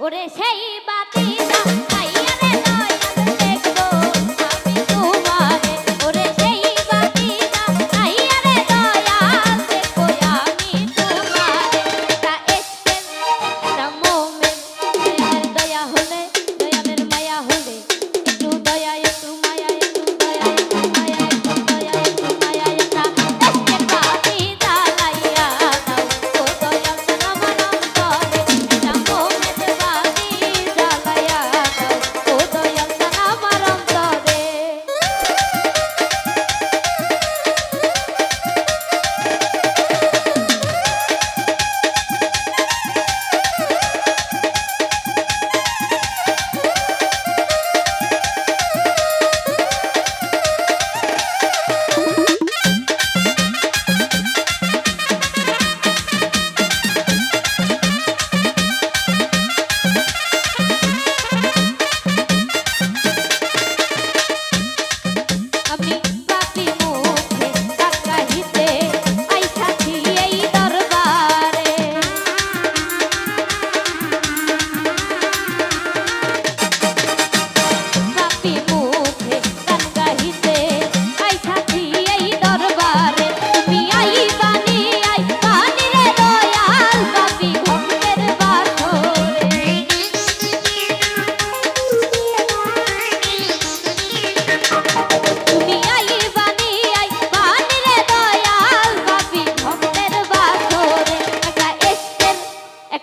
ওরে সেই বাতি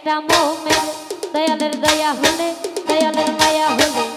একটা মোমেন দয়ালের দয়া হলে দয়ালের মায়া হলে।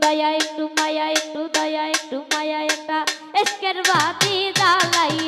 দয়া একটু মায়া একটু দয়া একটু মায়া একটা এসকের বাতি দালাই